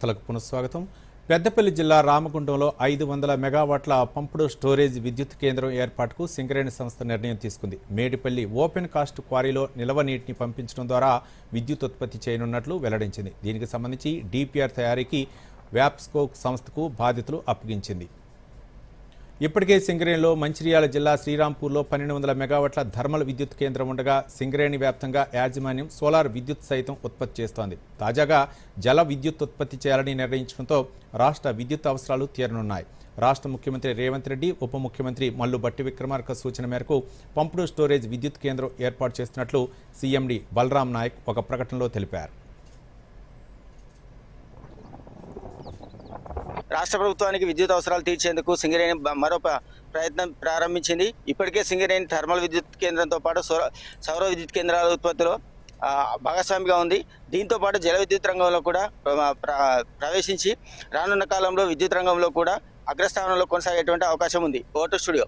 వార్తలకు పునఃస్వాగతం. పెద్దపల్లి జిల్లా రామగుండంలో ఐదు వందల మెగావాట్ల పంపుడు స్టోరేజ్ విద్యుత్ కేంద్రం ఏర్పాటుకు సింగరేణి సంస్థ నిర్ణయం తీసుకుంది. మేడిపల్లి ఓపెన్ కాస్ట్ క్వారీలో నిల్వ నీటిని పంపించడం ద్వారా విద్యుత్ ఉత్పత్తి చేయనున్నట్లు వెల్లడించింది. దీనికి సంబంధించి డిపిఆర్ తయారీకి వ్యాప్స్కో సంస్థకు బాధ్యతలు అప్పగించింది. ఇప్పటికే సింగరేణిలో మంచిర్యాల జిల్లా శ్రీరాంపూర్లో పన్నెండు వందల మెగావాట్ల థర్మల్ విద్యుత్ కేంద్రం ఉండగా సింగరేణి వ్యాప్తంగా యాజమాన్యం సోలార్ విద్యుత్ సైతం ఉత్పత్తి చేస్తోంది. తాజాగా జల విద్యుత్ ఉత్పత్తి చేయాలని నిర్ణయించడంతో రాష్ట్ర విద్యుత్ అవసరాలు తీరనున్నాయి. రాష్ట్ర ముఖ్యమంత్రి రేవంత్ రెడ్డి ఉప ముఖ్యమంత్రి మల్లు బట్టి విక్రమార్క సూచన మేరకు పంపుడు స్టోరేజ్ విద్యుత్ కేంద్రం ఏర్పాటు చేస్తున్నట్లు సీఎండి బలరాం నాయక్ ఒక ప్రకటనలో తెలిపారు. రాష్ట్ర ప్రభుత్వానికి విద్యుత్ అవసరాలు తీర్చేందుకు సింగరేణి మరొక మరో ప్రయత్నం ప్రారంభించింది. ఇప్పటికే సింగరేణి థర్మల్ విద్యుత్ కేంద్రంతో పాటు సౌర సౌర విద్యుత్ కేంద్రాల ఉత్పత్తిలో భాగస్వామిగా ఉంది. దీంతో పాటు జల విద్యుత్ రంగంలో కూడా ప్ర- ప్రవేశించి రానున్న కాలంలో విద్యుత్ రంగంలో కూడా అగ్రస్థానంలో కొనసాగేటువంటి అవకాశం ఉంది. Voter studio.